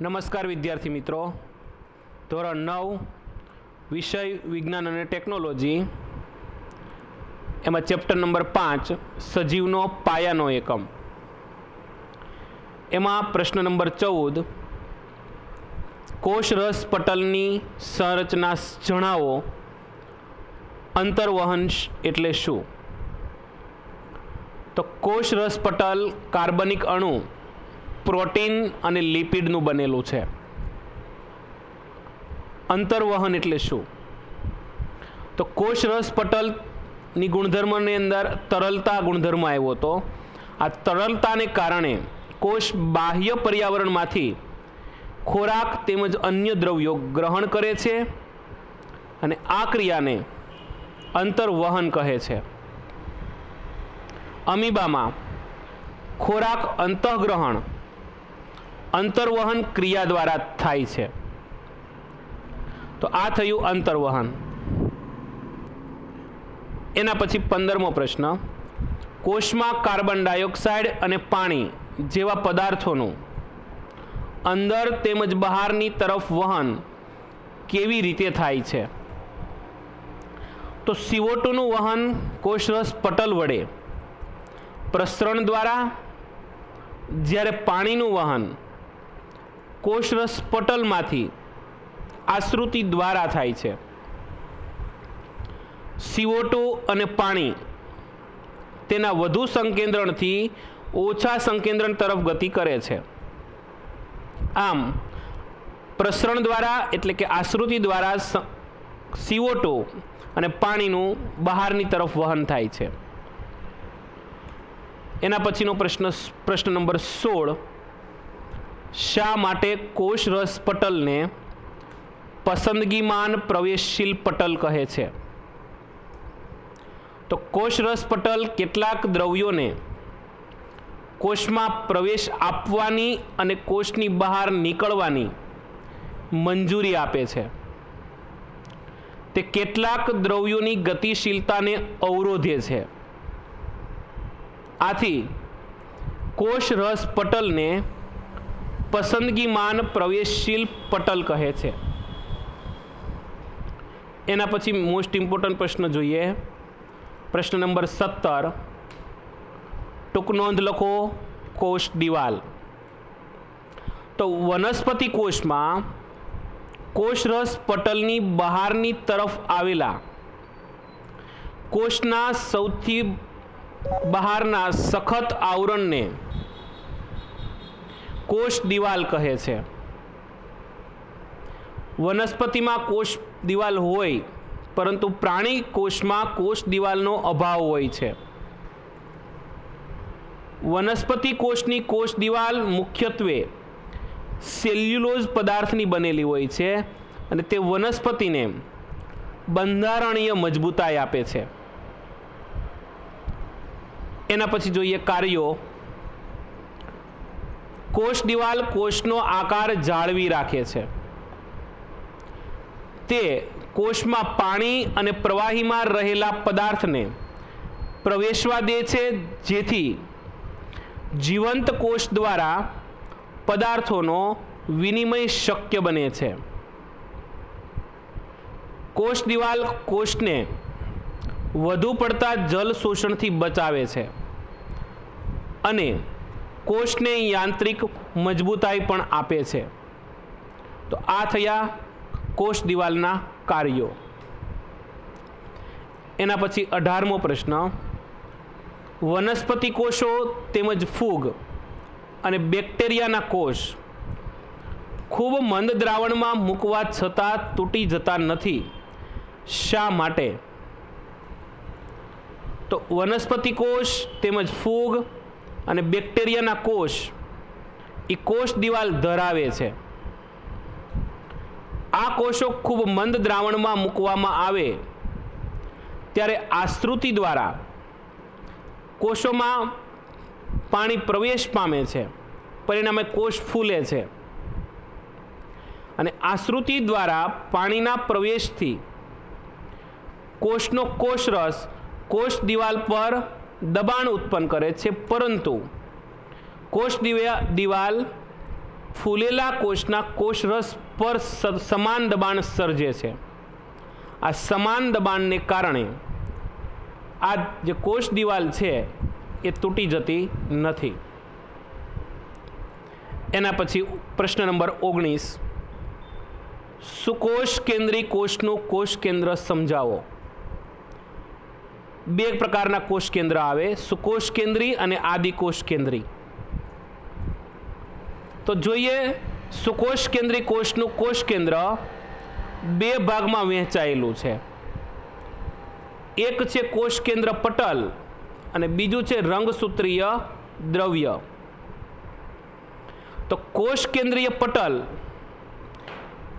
નમસ્કાર વિદ્યાર્થી મિત્રો. ધોરણ નવ, વિષય વિજ્ઞાન અને ટેકનોલોજી. એમાં ચેપ્ટર નંબર પાંચ, સજીવનો પાયાનો એકમ. એમાં પ્રશ્ન નંબર ચૌદ કોષરસ પટલની સંરચના જણાવો. અંતર્વહંશ એટલે શું? તો કોષરસ પટલ કાર્બનિક અણુ પ્રોટીન અને લિપિડનું બનેલું છે. અંતર્વહન એટલે શું? તો કોષરસ પટલની ગુણધર્મની અંદર તરલતા ગુણધર્મ આવ્યો હતો. આ તરલતાને કારણે કોષ બાહ્ય પર્યાવરણમાંથી ખોરાક તેમજ અન્ય દ્રવ્યો ગ્રહણ કરે છે અને આ ક્રિયાને અંતર્વહન કહે છે. અમીબામાં ખોરાક અંતઃગ્રહણ અંતર્વહન ક્રિયા દ્વારા થાય છે. તો આ થયું અંતર્વહન. એના પછી પંદરમો પ્રશ્ન. કોષમાં કાર્બન ડાયોક્સાઇડ અને પાણી જેવા પદાર્થોનું અંદર તેમજ બહારની તરફ વહન કેવી રીતે થાય છે? તો સીઓટુનું વહન કોષરસ પટલ વડે પ્રસરણ દ્વારા જ્યારે પાણીનું વહન કોષરસ પટલમાંથી આશ્રુતિ દ્વારા થાય છે. સીઓટુ અને પાણી તેના વધુ સંકેન્દ્રણથી ઓછા સંકેન્દ્રણ તરફ ગતિ કરે છે. આમ, પ્રસરણ દ્વારા એટલે કે આશ્રુતિ દ્વારા સીઓટુ અને પાણીનું બહારની તરફ વહન થાય છે. એના પછીનો પ્રશ્ન પ્રશ્ન નંબર સોળ શા માટે કોષરસ પટલને પસંદગીમાન પ્રવેશશીલ પટલ કહે છે? તો કોષરસ પટલ કેટલાક દ્રવ્યોને કોષમાં પ્રવેશ આપવાની અને કોષની બહાર નીકળવાની મંજૂરી આપે છે. તે કેટલાક દ્રવ્યોની ગતિશીલતાને અવરોધે છે. આથી કોષ રસ પટલને પસંદગીમાન પ્રવેશશીલ પટલ કહે છે. એના પછી મોસ્ટ ઇમ્પોર્ટન્ટ પ્રશ્ન જોઈએ. પ્રશ્ન નંબર સત્તર. ટૂંક નોંધ લખો, કોષ દિવાલ. તો વનસ્પતિ કોષમાં કોષરસ પટલની બહારની તરફ આવેલા કોષના સૌથી બહારના સખત આવરણને કોષ દિવાલ કહે છે. વનસ્પતિમાં કોષ દિવાલ હોય, પરંતુ પ્રાણી કોષમાં કોષ દિવાલનો અભાવ હોય છે. વનસ્પતિ કોષની કોષ દિવાલ મુખ્યત્વે સેલ્યુલોઝ પદાર્થની બનેલી હોય છે અને તે વનસ્પતિને બંધારણીય મજબૂતાઈ આપે છે. એના પછી જોઈએ કાર્યો. કોષ દિવાલ કોષનો આકાર જાળવી રાખે છે. તે કોષમાં પાણી અને પ્રવાહીમાં રહેલા પદાર્થને પ્રવેશવા દે છે, જેથી જીવંત કોષ દ્વારા પદાર્થોનો વિનિમય શક્ય બને છે. કોષ દિવાલ કોષને વધુ પડતા જલ શોષણથી બચાવે છે અને કોષને યાંત્રિક મજબૂતાઈ પણ આપે છે. તો આ થયા કોષ દિવાલના કાર્યો. એના પછી અઢારમો પ્રશ્ન. વનસ્પતિ કોષો તેમજ ફૂગ અને બેક્ટેરિયાના કોષ ખૂબ મંદ દ્રાવણમાં મૂકવા છતાં તૂટી જતા નથી. શા માટે? તો વનસ્પતિ કોષ તેમજ ફૂગ અને બેક્ટેરિયાના કોષ એ કોષ દિવાલ ધરાવે છે. આ કોષો ખૂબ મંદ દ્રાવણમાં મૂકવામાં આવે ત્યારે આશ્રુતિ દ્વારા કોષોમાં પાણી પ્રવેશ પામે છે, પરિણામે કોષ ફૂલે છે. અને આશ્રુતિ દ્વારા પાણીના પ્રવેશથી કોષનો કોષરસ, કોષ દિવાલ પર દબાણ ઉત્પન્ન કરે છે, પરંતુ કોષ દિવાલ ફૂલેલા કોષના કોષરસ પર સમાન દબાણ સર્જે છે. આ સમાન દબાણને કારણે આ જે કોષ દિવાલ છે, એ તૂટી જતી નથી. એના પછી પ્રશ્ન નંબર ઓગણીસ. સુકોષ કેન્દ્રી કોષનું કોષ કેન્દ્ર સમજાવો. બે પ્રકારના કોષ કેન્દ્ર આવે, સુકોષ કેન્દ્રી અને આદિકોષ કેન્દ્રી. તો જોઈએ સુકોષ કેન્દ્રી કોષનું કોષ કેન્દ્ર બે ભાગમાં વહેંચાયેલું છે. એક છે કોષ કેન્દ્ર પટલ અને બીજું છે રંગસૂત્રીય દ્રવ્ય. તો કોષ કેન્દ્રીય પટલ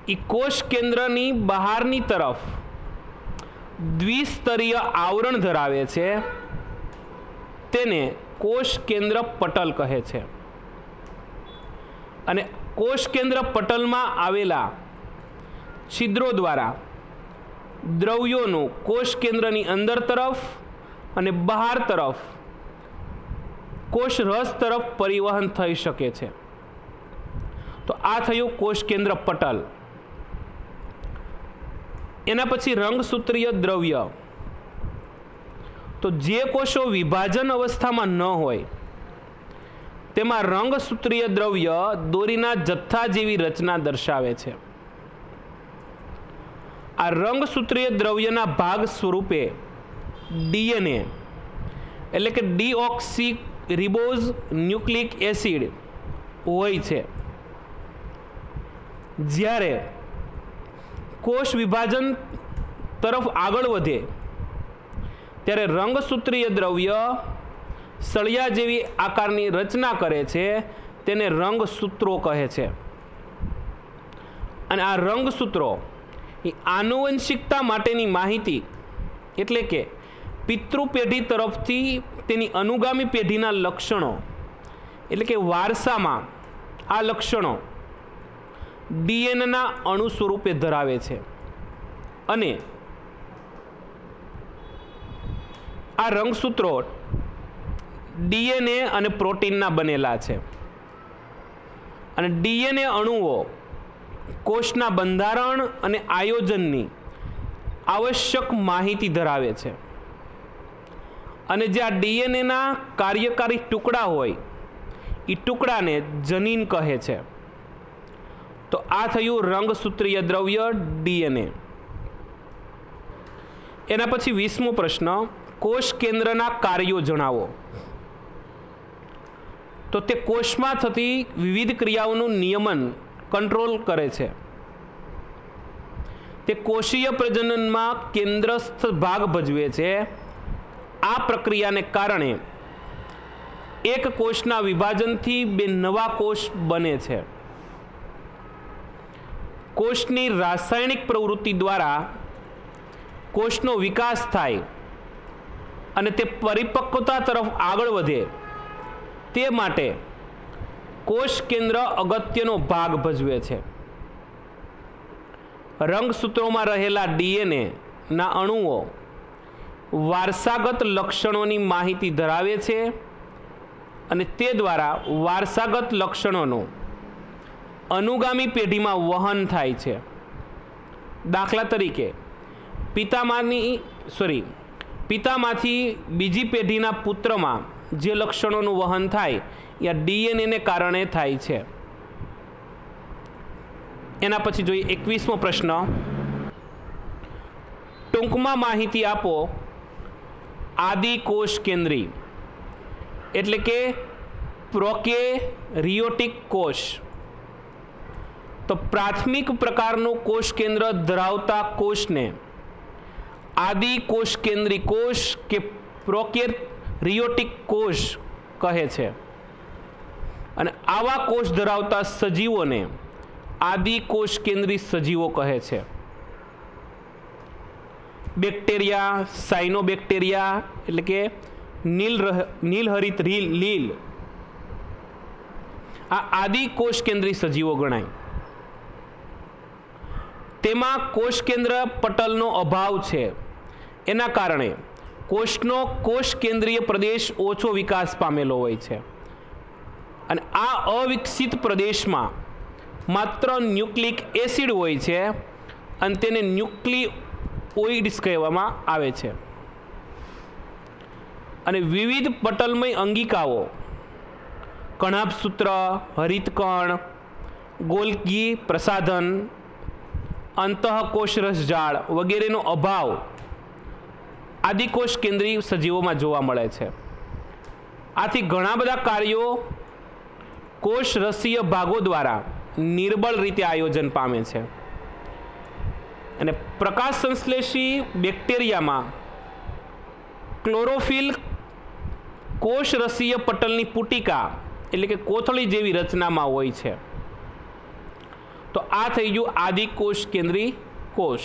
એ કોષ કેન્દ્રની બહારની તરફ દ્વિસ્તરીય આવરણ ધરાવે છે. તેને કોષ કેન્દ્ર પટલ કહે છે. અને કોષ કેન્દ્ર પટલમાં આવેલા છિદ્રો દ્વારા દ્રવ્યોનું કોષ કેન્દ્રની અંદર તરફ અને બહાર તરફ કોષ રસ તરફ પરિવહન થઈ શકે છે. તો આ થયું કોષ કેન્દ્ર પટલ. એના પછી રંગસૂત્રીય દ્રવ્ય. તો જે કોષો વિભાજન અવસ્થામાં ન હોય, તેમાં રંગસૂત્રીય દ્રવ્ય દોરીના જથ્થા જેવી રચના દર્શાવે છે. આ રંગસૂત્રીય દ્રવ્યના ભાગ સ્વરૂપે ડીએનએ, એટલે કે ડીઓક્સી રિબોઝ ન્યુક્લિક એસિડ, હોય છે. જ્યારે કોષ વિભાજન તરફ આગળ વધે. ત્યારે રંગસૂત્રીય દ્રવ્ય સળિયા જેવી આકારની રચના કરે છે, તેને રંગસૂત્રો કહે છે. અને આ રંગસૂત્રો એ આનુવંશિકતા માટેની માહિતી એટલે કે પિતૃ પેઢી તરફથી તેની અનુગામી પેઢીના લક્ષણો એટલે કે વારસામાં આ લક્ષણો ડીએનએના અણુ સ્વરૂપે ધરાવે છે. અને આ રંગસૂત્રો ડીએનએ અને પ્રોટીનના બનેલા છે. અને ડીએનએ અણુઓ કોષના બંધારણ અને આયોજનની આવશ્યક માહિતી ધરાવે છે. અને જે આ ડીએનએના કાર્યકારી ટુકડા હોય એ ટુકડાને જનીન કહે છે. તો આ થયું રંગસૂત્રીય દ્રવ્ય ડીએનએ. એના પછી વીસમો પ્રશ્ન, કોષ કેન્દ્રના કાર્યો જણાવો. તો તે કોષમાં થતી વિવિધ ક્રિયાઓનું નિયમન કંટ્રોલ કરે છે. તે કોષીય પ્રજનનમાં કેન્દ્રસ્થ ભાગ ભજવે છે. આ પ્રક્રિયાને કારણે એક કોષના વિભાજનથી બે નવા કોષ બને છે. કોષની રાસાયણિક પ્રવૃત્તિ દ્વારા કોષનો વિકાસ થાય અને તે પરિપક્વતા તરફ આગળ વધે તે માટે કોષ કેન્દ્ર અગત્યનો ભાગ ભજવે છે. રંગસૂત્રોમાં રહેલા ડીએનએ ના અણુઓ વારસાગત લક્ષણોની માહિતી ધરાવે છે અને તે દ્વારા વારસાગત લક્ષણોનું અનુગામી પેઢીમાં વહન થાય છે. દાખલા તરીકે, પિતામાંની, સોરી, પિતામાંથી બીજી પેઢીના પુત્રમાં જે લક્ષણોનું વહન થાય, એ ડીએનએને કારણે થાય છે. એના પછી જોઈએ એકવીસમો પ્રશ્ન. ટૂંકમાં માહિતી આપો આદિ કોષ કેન્દ્રી, એટલે કે પ્રોકે રિયોટિક કોષ. તો પ્રાથમિક પ્રકારનું કોષ કેન્દ્ર ધરાવતા કોષને આદિ કોષ કેન્દ્રી કોષ કે પ્રોકેર રિયોટિક કોષ કહે છે. અને આવા કોષ ધરાવતા સજીવોને આદિ કોષ કેન્દ્રી સજીવો કહે છે. બેક્ટેરિયા સાઇનોબેક્ટેરિયા એટલે કે નીલ નીલહરિત રીલ, લીલ. આ આદિ કોષ કેન્દ્રી સજીવો ગણાય. તેમાં કોષ કેન્દ્ર પટલનો અભાવ છે. એના કારણે કોષનો કોષ કેન્દ્રીય પ્રદેશ ઓછો વિકાસ પામેલો હોય છે. અને આ અવિકસિત પ્રદેશમાં માત્ર ન્યુક્લિક એસિડ હોય છે અને તેને ન્યુક્લિઓઇડ્સ કહેવામાં આવે છે. અને વિવિધ પટલમય અંગિકાઓ કણાભસૂત્ર હરિતકણ, ગોલકી પ્રસાધન અંતઃકોષરસ ઝાડ વગેરેનો અભાવ આદિકોષ કેન્દ્રીય સજીવોમાં જોવા મળે છે. આથી ઘણા બધા કાર્યો કોષ રસીય ભાગો દ્વારા નિર્બળ રીતે આયોજન પામે છે. અને પ્રકાશ સંશ્લેષી બેક્ટેરિયામાં ક્લોરોફિલ કોષરસીય પટલની પુટિકા એટલે કે કોથળી જેવી રચનામાં હોય છે. તો આ થઈ ગયું આદિકોષ કેન્દ્રી કોષ.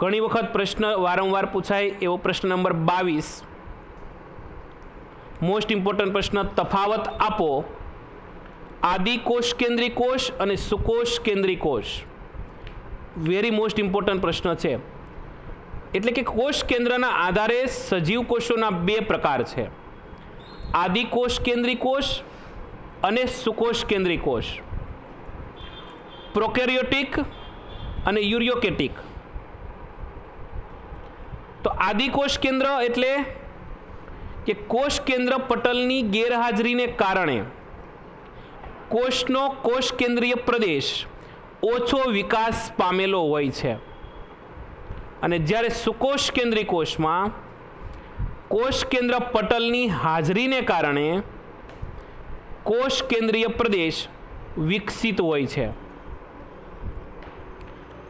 ઘણી વખત પ્રશ્ન વારંવાર પૂછાય એવો પ્રશ્ન નંબર બાવીસ. મોસ્ટ ઇમ્પોર્ટન્ટ પ્રશ્ન, તફાવત આપો. આદિકોષ કેન્દ્રી કોષ અને સુકોષ કેન્દ્રી કોષ. વેરી મોસ્ટ ઇમ્પોર્ટન્ટ પ્રશ્ન છે. એટલે કે કોષ કેન્દ્રના આધારે સજીવ કોષોના બે પ્રકાર છે. આદિકોષ કેન્દ્રી કોષ અને સુકોષ કેન્દ્રી કોષ. પ્રોકેરિયોટિક અને યુરિયોકેટિક. તો આદિકોષ કેન્દ્ર એટલે કે કોષ કેન્દ્ર પટલની ગેરહાજરીને કારણે કોષનો કોષ કેન્દ્રીય પ્રદેશ ઓછો વિકાસ પામેલો હોય છે. અને જ્યારે સુકોષ કેન્દ્રી કોષમાં કોષ કેન્દ્ર પટલની હાજરીને કારણે કોષ કેન્દ્રીય પ્રદેશ વિકસિત હોય છે.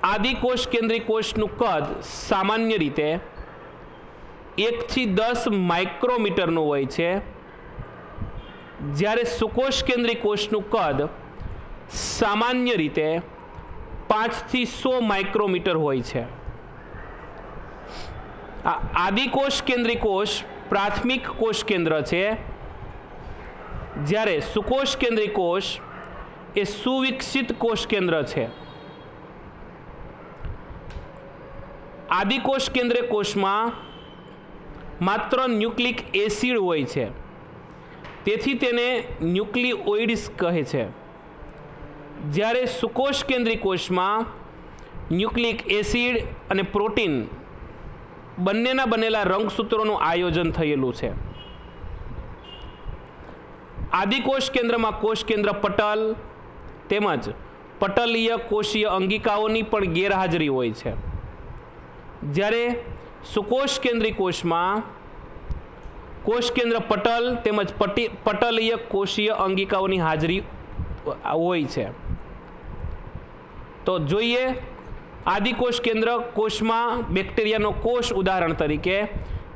આદિકોષ કેન્દ્રી કોષનું કદ સામાન્ય રીતે એકથી દસ માઇક્રોમીટરનું હોય છે. જ્યારે સુકોષ કેન્દ્રી કોષનું કદ સામાન્ય રીતે પાંચથી સો માઇક્રોમીટર હોય છે. આ આદિકોષ કેન્દ્રી કોષ પ્રાથમિક કોષ કેન્દ્ર છે. જ્યારે સુકોષ કેન્દ્રી કોષ એ સુવિકસિત કોષ કેન્દ્ર છે. આદિકોષ કેન્દ્ર કોષમાં માત્ર ન્યુક્લિક એસિડ હોય છે. તેથી તેને ન્યુક્લિઓઇડ્સ કહે છે. જ્યારે સુકોષ કેન્દ્રી કોષમાં ન્યુક્લિક એસિડ અને પ્રોટીન બંનેના બનેલા રંગસૂત્રોનું આયોજન થયેલું છે. આદિકોષ કેન્દ્રમાં કોષ કેન્દ્ર પટલ તેમજ પટલીય કોષીય અંગિકાઓની પણ ગેરહાજરી હોય છે. જ્યારે સુકોષ કેન્દ્રી કોષમાં કોષ કેન્દ્ર પટલ તેમજ પટી, પટલીય કોષીય અંગિકાઓની હાજરી હોય છે. તો જોઈએ આદિકોષ કેન્દ્ર કોષમાં બેક્ટેરિયાનો કોષ ઉદાહરણ તરીકે,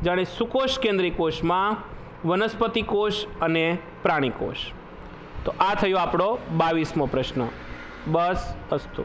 જાણે સુકોષ કેન્દ્રી કોષમાં વનસ્પતિ કોષ અને પ્રાણી કોષ. તો આ થયો આપણો બાવીસમો પ્રશ્ન. બસ, અસ્તુ.